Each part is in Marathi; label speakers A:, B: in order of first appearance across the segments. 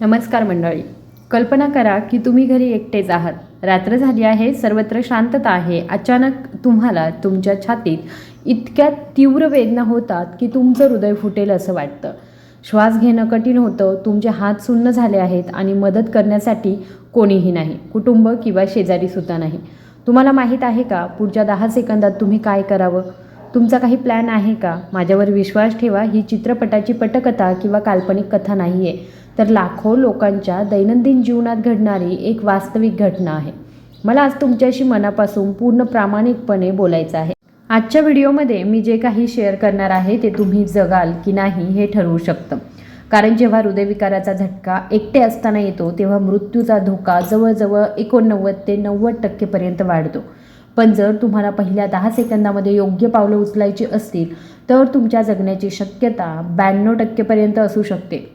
A: नमस्कार मंडळी. कल्पना करा की तुम्ही घरी एकटेच आहात. रात्र झाली आहे सर्वत्र शांतता आहे. अचानक तुम्हाला तुमच्या छातीत इतक्या तीव्र वेदना होतात की तुमचं हृदय फुटेल असं वाटतं. श्वास घेणं कठीण होतं तुमचे हात सुन्न झाले आहेत आणि मदत करण्यासाठी कोणीही नाही कुटुंब किंवा शेजारीसुद्धा नाही. तुम्हाला माहीत आहे का पुढच्या दहा सेकंदात तुम्ही काय करावं? तुमचा काही प्लॅन आहे का? माझ्यावर विश्वास ठेवा ही चित्रपटाची पटकथा किंवा काल्पनिक कथा नाही आहे तर लाखो लोकांच्या दैनंदिन जीवनात घडणारी एक वास्तविक घटना आहे. मला आज तुमच्याशी मनापासून पूर्ण प्रामाणिकपणे बोलायचं आहे. आजच्या व्हिडिओमध्ये मी जे काही शेअर करणार आहे ते तुम्ही जगाल की नाही हे ठरवू शकतं. कारण जेव्हा हृदयविकाराचा झटका एकटे असताना येतो तेव्हा मृत्यूचा धोका जवळजवळ एकोणनव्वद ते नव्वद टक्केपर्यंत वाढतो. पण जर तुम्हाला पहिल्या दहा सेकंदामध्ये योग्य पावलं उचलायची असतील तर तुमच्या जगण्याची शक्यता ब्याण्णव टक्केपर्यंत असू शकते.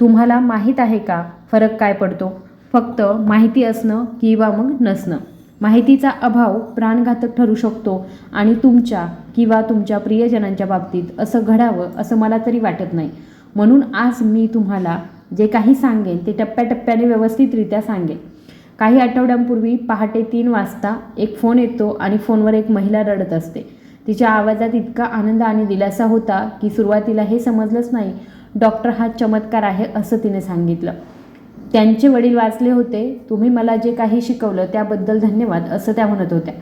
A: तुम्हाला माहीत आहे का? फरक काय पडतो? फक्त माहिती असणं किंवा मग नसणं. माहितीचा अभाव प्राणघातक ठरू शकतो आणि तुमच्या किंवा तुमच्या प्रियजनांच्या बाबतीत असं घडावं असं मला तरी वाटत नाही. म्हणून आज मी तुम्हाला जे काही सांगेन ते टप्प्याटप्प्याने व्यवस्थितरित्या सांगेन. काही आठवड्यांपूर्वी पहाटे तीन वाजता एक फोन येतो आणि फोनवर एक महिला रडत असते. तिच्या आवाजात इतका आनंद आणि दिलासा होता की सुरुवातीला हे समजलंच नाही डॉक्टर हा चमत्कार आहे असं तिने सांगितलं. त्यांचे वडील वाचले होते. तुम्ही मला जे काही शिकवलं त्याबद्दल धन्यवाद असं त्या म्हणत होत्या.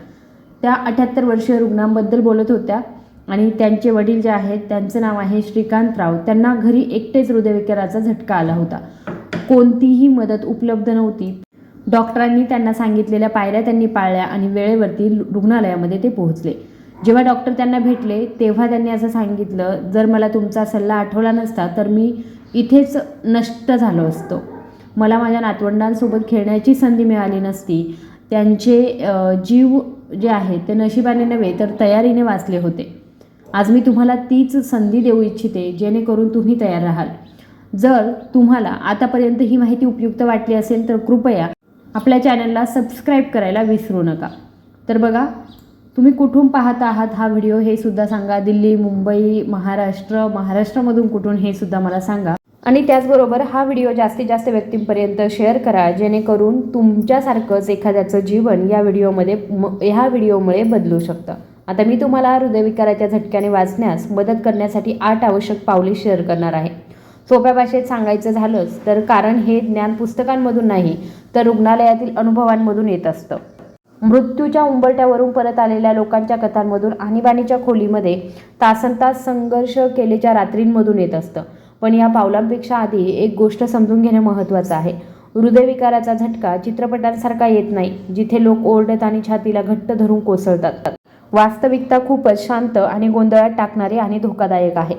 A: त्या अठ्याहत्तर वर्षीय रुग्णांबद्दल बोलत होत्या आणि त्यांचे वडील जे आहेत त्यांचं नाव आहे श्रीकांतराव त्यांना घरी एकटेच हृदयविकाराचा झटका आला होता. कोणतीही मदत उपलब्ध नव्हती. डॉक्टरांनी त्यांना सांगितलेल्या पायऱ्या त्यांनी पाळल्या आणि वेळेवरती रुग्णालयामध्ये ते पोहोचले. जेव्हा डॉक्टर त्यांना भेटले तेव्हा त्यांनी असं सांगितलं जर मला तुमचा सल्ला आठवला नसता तर मी इथेच नष्ट झालो असतो. मला माझ्या नातवंडांसोबत खेळण्याची संधी मिळाली नसती. त्यांचे जीव जे आहेत ते नशिबाने नव्हे तर तयारीने वाचले होते. आज मी तुम्हाला तीच संधी देऊ इच्छिते जेणेकरून तुम्ही तयार राहाल. जर तुम्हाला आतापर्यंत ही माहिती उपयुक्त वाटली असेल तर कृपया आपल्या चॅनलला सबस्क्राईब करायला विसरू नका. तर बघा तुम्ही कुठून पाहत आहात हा व्हिडिओ हे सुद्धा सांगा. दिल्ली मुंबई महाराष्ट्र महाराष्ट्रामधून कुठून हे सुद्धा मला सांगा. आणि त्याचबरोबर हा व्हिडिओ जास्तीत जास्त व्यक्तींपर्यंत शेअर करा जेणेकरून तुमच्यासारखंच एखाद्याचं जीवन या व्हिडिओमध्ये ह्या व्हिडिओमुळे बदलू शकतं. आता मी तुम्हाला हृदयविकाराच्या झटक्याने वाचण्यास मदत करण्यासाठी आठ आवश्यक पावले शेअर करणार आहे. सोप्या भाषेत सांगायचं झालंच तर कारण हे ज्ञान पुस्तकांमधून नाही तर रुग्णालयातील अनुभवांमधून येत असतं. मृत्यूच्या उंबरट्यावरून परत आलेल्या लोकांच्या कथांमधून आणीबाणीच्या खोलीमध्ये तासनतास संघर्ष केलेच्या रात्रींमधून येत असतं. पण या पावलांपेक्षा आधी एक गोष्ट समजून घेणं महत्त्वाचं आहे. हृदयविकाराचा झटका चित्रपटांसारखा येत नाही जिथे लोक ओरडत आणि छातीला घट्ट धरून कोसळतात. वास्तविकता खूपच शांत आणि गोंधळात टाकणारी आणि धोकादायक आहे.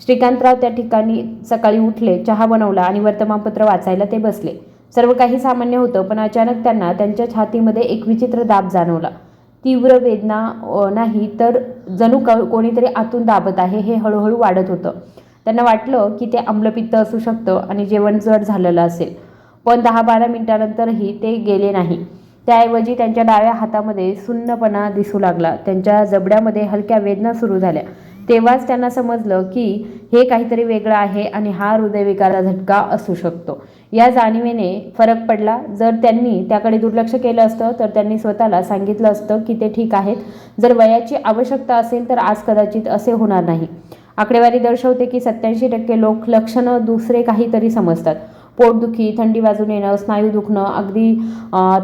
A: श्रीकांतराव त्या ठिकाणी सकाळी उठले चहा बनवला आणि वर्तमानपत्र वाचायला ते बसले. सर्व काही सामान्य होतं पण अचानक त्यांना त्यांच्या छातीमध्ये एक विचित्र दाब जाणवला. तीव्र वेदना नाही तर जणू क कोणीतरी आतून दाबत आहे हे हळूहळू वाढत होतं. त्यांना वाटलं की ते आम्लपित्त असू शकतं आणि जेवण जड झालेलं असेल. पण दहा बारा मिनिटानंतरही ते गेले नाही. त्याऐवजी त्यांच्या डाव्या हातामध्ये सुन्नपणा दिसू लागला. त्यांच्या जबड्यामध्ये हलक्या वेदना सुरू झाल्या. तेव्हाच त्यांना समजलं की हे काहीतरी वेगळं आहे आणि हा हृदयविकाराचा झटका असू शकतो. या जाणीवेने फरक पडला. जर त्यांनी त्याकडे दुर्लक्ष केलं असतं तर त्यांनी स्वतःला सांगितलं असतं की ते ठीक आहेत. जर वयाची आवश्यकता असेल तर आज कदाचित असे होणार नाही. आकडेवारी दर्शवते की सत्याऐंशी टक्के लोक लक्षणं दुसरे काहीतरी समजतात. पोटदुखी थंडी वाजून येणं स्नायू दुखणं अगदी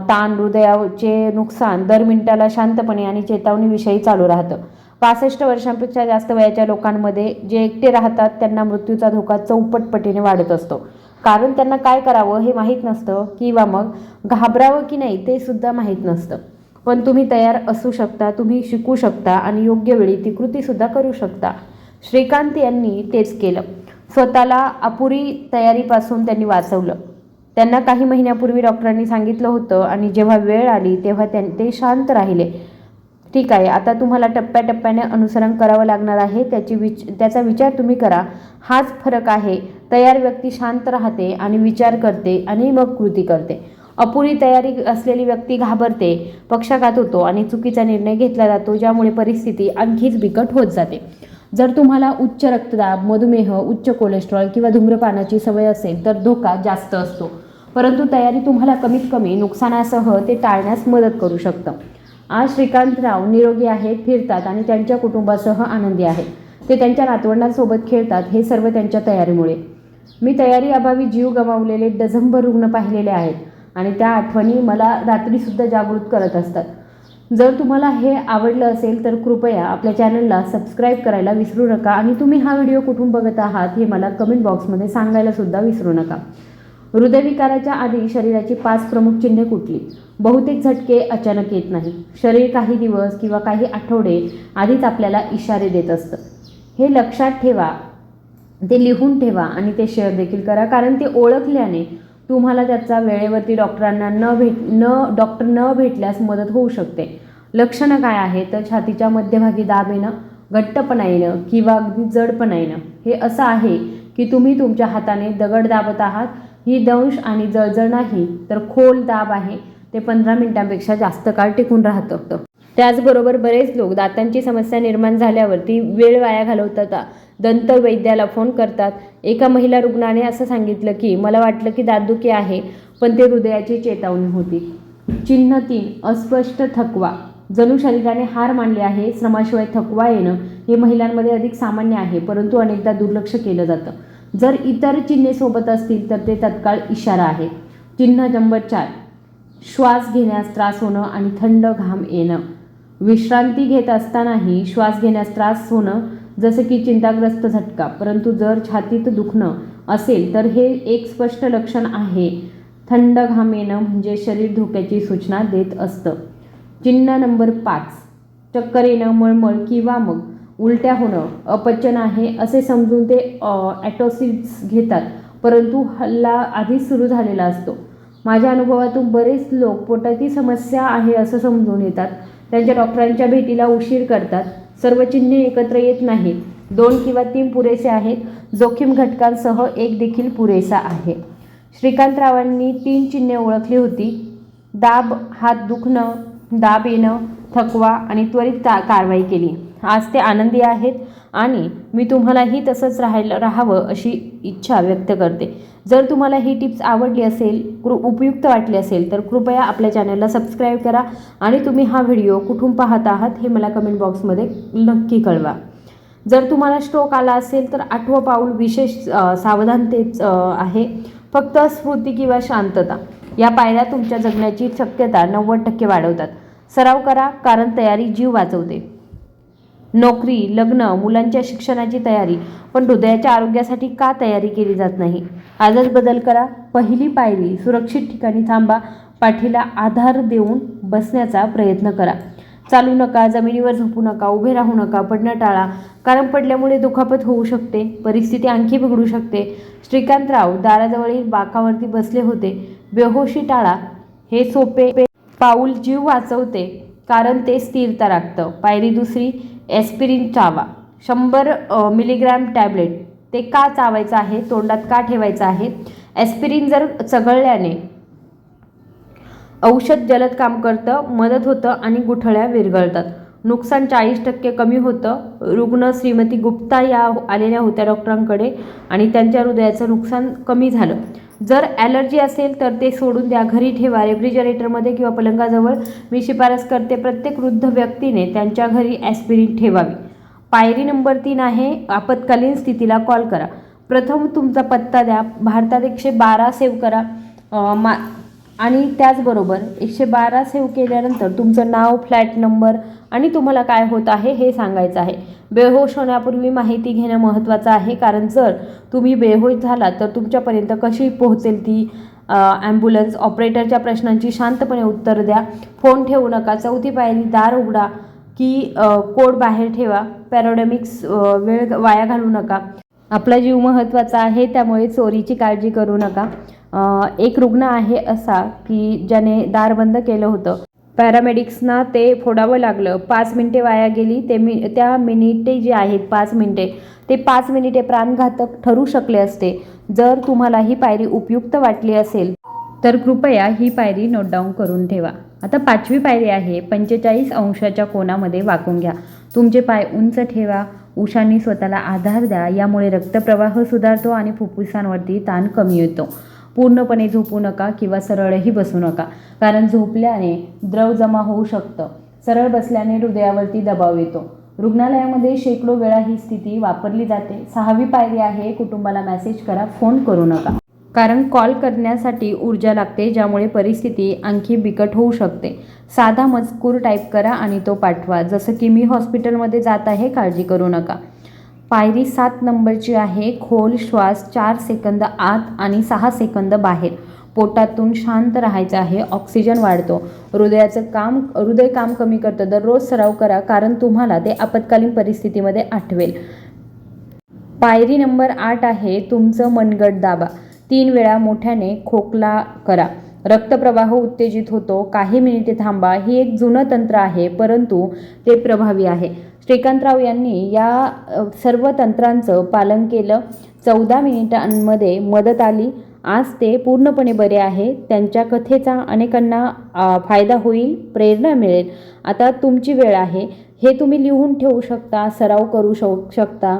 A: ताण हृदयाचे नुकसान दर मिनिटाला शांतपणे आणि चेतावणीविषयी चालू राहतं. पासष्ट वर्षांपेक्षा जास्त वयाच्या लोकांमध्ये जे एकटे राहतात त्यांना मृत्यूचा धोका चौपटपटीने वाढत असतो. कारण त्यांना काय करावं हे माहीत नसतं किंवा मग घाबरावं की नाही ते सुद्धा माहीत नसतं. पण तुम्ही तयार असू शकता तुम्ही शिकू शकता आणि योग्य वेळी ती कृतीसुद्धा करू शकता. श्रीकांत यांनी तेच केलं. स्वतःला अपुरी तयारीपासून त्यांनी वाचवलं. त्यांना काही महिन्यापूर्वी डॉक्टरांनी सांगितलं होतं आणि जेव्हा वेळ आली तेव्हा त्यां ते शांत राहिले. ठीक आहे. आता तुम्हाला टप्प्याटप्प्याने अनुसरण करावं लागणार आहे. त्याची विच त्याचा विचार तुम्ही करा. हाच फरक आहे. तयार व्यक्ती शांत राहते आणि विचार करते आणि मग कृती करते. अपुरी तयारी असलेली व्यक्ती घाबरते पक्षाघात होतो आणि चुकीचा निर्णय घेतला जातो ज्यामुळे परिस्थिती आणखीच बिकट होत जाते. जर तुम्हाला उच्च रक्तदाब मधुमेह उच्च कोलेस्ट्रॉल किंवा धूम्रपानाची सवय असेल तर धोका जास्त असतो. परंतु तयारी तुम्हाला कमीत कमी नुकसानासह ते टाळण्यास मदत करू शकतं. आज श्रीकांतराव निरोगी आहेत फिरतात आणि त्यांच्या कुटुंबासह आनंदी आहेत. ते त्यांच्या नातवंडांसोबत खेळतात हे सर्व त्यांच्या तयारीमुळे. मी तयारी अभावी जीव गमावलेले डझंभर रुग्ण पाहिलेले आहेत आणि त्या आठवणी मला रात्रीसुद्धा जागृत करत असतात. जर तुम्हाला हे आवडलं असेल तर कृपया आपल्या चॅनलला सबस्क्राईब करायला विसरू नका आणि तुम्ही हा व्हिडिओ कुठून बघत आहात हे मला कमेंट बॉक्समध्ये सांगायलासुद्धा विसरू नका. हृदयविकाराच्या आधी शरीराची पाच प्रमुख चिन्हे कुठली? बहुतेक झटके अचानक येत नाही. शरीर काही दिवस किंवा काही आठवडे आधीच आपल्याला इशारे देत असतं. हे लक्षात ठेवा. ते लिहून ठेवा आणि ते शेअर देखील करा. कारण ते ओळखल्याने तुम्हाला त्याचा वेळेवरती डॉक्टरांना न भेट न डॉक्टर न भेटल्यास मदत होऊ शकते. लक्षणं काय आहे तर छातीच्या मध्यभागी दाब येणं घट्टपणा येणं किंवा अगदी जडपणा येणं. हे असं आहे की तुम्ही तुमच्या हाताने दगड दाबत आहात ही दंश आणि जळजळ नाही तर खोल दाब आहे. ते पंधरा मिनिटांपेक्षा जास्त काळ टिकून राहतं त्याचबरोबर बरेच लोक दातांची समस्या निर्माण झाल्यावर ती वेळ वाया घालवतात. दंत वैद्याला फोन करतात. एका महिला रुग्णाने असं सांगितलं की मला वाटलं की दातदुखी आहे पण ते हृदयाची चेतावणी होती. चिन्ह तीन अस्पष्ट थकवा. जणू शरीराने हार मानले आहे श्रमाशिवाय थकवा येणं हे महिलांमध्ये अधिक सामान्य आहे परंतु अनेकदा दुर्लक्ष केलं जातं. जर इतर चिन्हे सोबत असतील तर ते तत्काळ इशारा आहे. चिन्ह नंबर चार. श्वास घेण्यास त्रास होणं आणि थंड घाम येणं. विश्रांती घेत असतानाही श्वास घेण्यास त्रास होणं जसं की चिंताग्रस्त झटका परंतु जर छातीत दुखणं असेल तर हे एक स्पष्ट लक्षण आहे. थंड घाम येणं म्हणजे शरीर धोक्याची सूचना देत असतं. चिन्ह नंबर पाच. चक्कर येणं मळमळ किंवा मग उलट्या होणं अपचन आहे असे समजून ते ॲटोसिड्स घेतात. परंतु हल्ला आधीच सुरू झालेला असतो. माझ्या अनुभवातून बरेच लोक पोटाची समस्या आहे असं समजून येतात. त्यांच्या डॉक्टरांच्या भेटीला उशीर करतात. सर्व चिन्हे एकत्र येत नाहीत. दोन किंवा तीन पुरेसे आहेत. जोखीम घटकांसह एक देखील पुरेसा आहे. श्रीकांतरावांनी तीन चिन्हे ओळखली होती. दाब हात दुखणं दाब येणं थकवा आणि त्वरित का कारवाई केली. आज ते आनंदी आहेत आणि मी तुम्हालाही तसंच राहायला राहावं अशी इच्छा व्यक्त करते. जर तुम्हाला ही टिप्स आवडली असेल कृ उपयुक्त वाटली असेल तर कृपया आपल्या चॅनलला सबस्क्राईब करा आणि तुम्ही हा व्हिडिओ कुठून पाहत आहात हे मला कमेंट बॉक्समध्ये नक्की कळवा. जर तुम्हाला स्ट्रोक आला असेल तर आठवं पाऊल विशेष सावधानतेच आहे. फक्त स्फूर्ती किंवा शांतता. या पायऱ्या तुमच्या जगण्याची शक्यता नव्वद टक्के वाढवतात. सराव करा कारण तयारी जीव वाचवते. नोकरी लग्न मुलांच्या शिक्षणाची तयारी पण हृदयाच्या आरोग्यासाठी का तयारी केली जात नाही? आजच बदल करा. पहिली पायरी सुरक्षित ठिकाणी थांबा. पाठीला आधार देऊन बसण्याचा प्रयत्न करा. चालू नका जमिनीवर झोपू नका उभे राहू नका पडणं टाळा. कारण पडल्यामुळे दुखापत होऊ शकते परिस्थिती आणखी बिघडू शकते. श्रीकांतराव दाराजवळील बाकावरती बसले होते. बेहोशी टाळा. हे सोपे पाऊल जीव वाचवते कारण ते स्थिरता राखतं. पायरी दुसरी एस्पिरिन चावा. शंभर मिलीग्रॅम टॅबलेट ते का चावायचं आहे? तोंडात का ठेवायचं आहे? ॲस्पिरिन जर चघळल्याने औषध जलद काम करतं मदत होतं आणि गुठळ्या विरघळतात. नुकसान चाळीस टक्के कमी होतं. रुग्ण श्रीमती गुप्ता या आलेल्या होत्या डॉक्टरांकडे आणि त्यांच्या हृदयाचं नुकसान कमी झालं. जर ॲलर्जी असेल तर ते सोडून द्या. घरी ठेवा. रेफ्रिजरेटरमध्ये किंवा पलंगाजवळ मी शिफारस करते. प्रत्येक वृद्ध व्यक्तीने त्यांच्या घरी ॲस्पिरिन ठेवावी. पायरी नंबर तीन आहे आपत्कालीन स्थितीला कॉल करा. प्रथम तुमचा पत्ता द्या. भारतात एकशे बारा सेव्ह करा. मा आणि त्याचबरोबर एकशे बारा सेव्ह केल्यानंतर तुमचं नाव फ्लॅट नंबर आणि तुम्हाला काय होत आहे हे सांगायचं आहे. बेहोश होण्यापूर्वी माहिती घेणं महत्त्वाचं आहे कारण जर तुम्ही बेहोश झालात तर तुमच्यापर्यंत कशी पोहोचेल ती ॲम्ब्युलन्स? ऑपरेटरच्या प्रश्नांची शांतपणे उत्तर द्या. फोन ठेवू नका. चौथी पायरी दार उघडा की कोड बाहेर ठेवा. पॅरोडेमिक्स वेळ वाया घालू नका. आपला जीव महत्त्वाचा आहे त्यामुळे चोरीची काळजी करू नका. एक रुग्ण आहे असा की ज्याने दार बंद केलं होतं. पॅरामेडिक्सना ते फोडावं लागलं. पाच मिनिटे वाया गेली ते मी त्या मिनिटे जे आहेत पाच मिनिटे ते पाच मिनिटे प्राणघातक ठरू शकले असते. जर तुम्हाला ही पायरी उपयुक्त वाटली असेल तर कृपया ही पायरी नोट डाऊन करून ठेवा. आता पाचवी पायरी आहे पंचेचाळीस अंशाच्या कोणामध्ये वाकून घ्या. तुमचे पाय उंच ठेवा उशांनी स्वतःला आधार द्या यामुळे रक्तप्रवाह सुधारतो आणि फुफ्फुसांवरती ताण कमी येतो. पूर्णपणे झोपू नका किंवा सरळही बसू नका. कारण झोपल्याने द्रव जमा होऊ शकतं. सरळ बसल्याने हृदयावरती दबाव येतो. रुग्णालयामध्ये शेकडो वेळा ही स्थिती वापरली जाते. सहावी पायरी आहे कुटुंबाला मेसेज करा फोन करू नका. कारण कॉल करण्यासाठी ऊर्जा लागते ज्यामुळे परिस्थिती आणखी बिकट होऊ शकते. साधा मजकूर टाईप करा आणि तो पाठवा. जसं की मी हॉस्पिटलमध्ये जात आहे काळजी करू नका. पायरी सात नंबरची आहे. खोल श्वास चार सेकंद आत आणि सहा सेकंद बाहेर. पोटातून शांत राहायचं आहे. ऑक्सिजन वाढतो. हृदयाचं काम हृदय काम कमी करतं. दररोज सराव करा कारण तुम्हाला ते आपत्कालीन परिस्थितीमध्ये आठवेल. पायरी नंबर आठ आहे. तुमचं मनगट दाबा. तीन वेळा मोठ्याने खोकला करा. रक्तप्रवाह उत्तेजित होतो. काही मिनिटे थांबा. ही एक जुनं तंत्र आहे परंतु ते प्रभावी आहे. श्रीकांतराव यांनी या सर्व तंत्रांचं पालन केलं. चौदा मिनिटांमध्ये मदत आली. आज ते पूर्णपणे बरे आहे. त्यांच्या कथेचा अनेकांना फायदा होईल प्रेरणा मिळेल. आता तुमची वेळ आहे. हे तुम्ही लिहून ठेवू शकता सराव करू शक शकता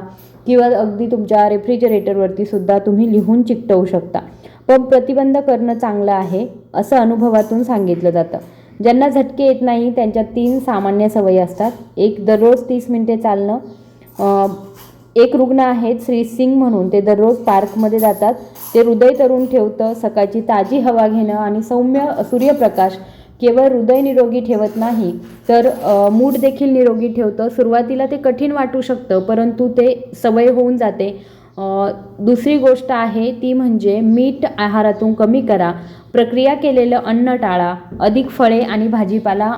A: किंवा अगदी तुमच्या रेफ्रिजरेटरवरती सुद्धा तुम्ही लिहून चिकटवू शकता. पण प्रतिबंध करणं चांगलं आहे असं अनुभवातून सांगितलं जातं. ज्यांना झटके येत नाही त्यांच्या तीन सामान्य सवयी असतात. एक दररोज तीस मिनटे चालणं. एक रुग्ण आहेत श्री सिंग म्हणून. ते दररोज पार्कमध्ये जातात. ते हृदय तरुण ठेवतं सकाळची ताजी हवा घेणं आणि सौम्य सूर्यप्रकाश केवळ हृदय निरोगी ठेवत नाही तर मूड देखील निरोगी ठेवतं. सुरुवातीला ते कठीण वाटू शकतं परंतु ते सवय होऊन जाते. दुसरी गोष्ट आहे ती म्हणजे मीठ आहारातून कमी करा. प्रक्रिया केलेलं अन्न टाळा अधिक फळे आणि भाजीपाला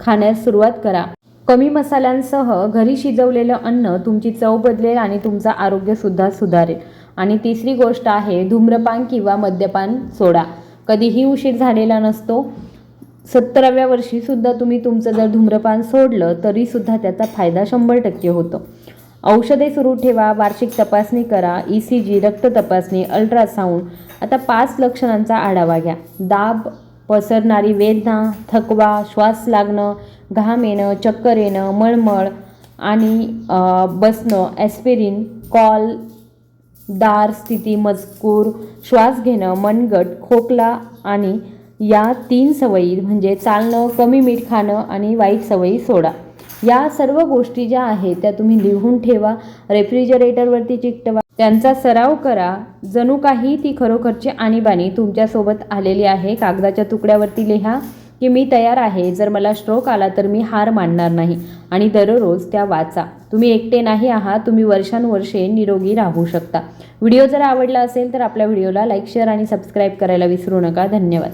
A: खाण्यास सुरुवात करा. कमी मसाल्यांसह घरी शिजवलेलं अन्न तुमची चव बदलेल आणि तुमचं आरोग्यसुद्धा सुधारेल. आणि तिसरी गोष्ट आहे धूम्रपान किंवा मद्यपान सोडा. कधीही उशीर झालेला नसतो. सत्तराव्या वर्षीसुद्धा तुम्ही तुमचं जर धूम्रपान सोडलं तरीसुद्धा त्याचा फायदा शंभर टक्के होतो. औषधे सुरू ठेवा वार्षिक तपासणी करा ई सी जी रक्त तपासणी अल्ट्रासाऊंड आता पाच लक्षणांचा आढावा घ्या. दाब पसरणारी वेदना थकवा श्वास लागणं घाम येणं चक्कर येणं मळमळ आणि बसणं ॲस्पिरिन कॉल दार स्थिती मजकूर श्वास घेणं मनगट खोकला आणि या तीन सवयी म्हणजे चालणं कमी मीठ खाणं आणि वाईट सवयी सोडा. या सर्व गोष्टी ज्या आहेत त्या तुम्ही लिहून ठेवा रेफ्रिजरेटरवरती चिकटवा. त्यांचा सराव करा. जणू काही ती खरोखरची आणीबाणी तुमच्यासोबत आलेली आहे. कागदाच्या तुकड्यावरती लिहा की मी तयार आहे. जर मला स्ट्रोक आला तर मी हार मानणार नाही. आणि दररोज त्या वाचा. तुम्ही एकटे नाही आहात. तुम्ही वर्षानुवर्षे निरोगी राहू शकता. व्हिडिओ जर आवडला असेल तर आपल्या व्हिडिओला लाईक शेअर आणि सबस्क्राईब करायला विसरू नका. धन्यवाद.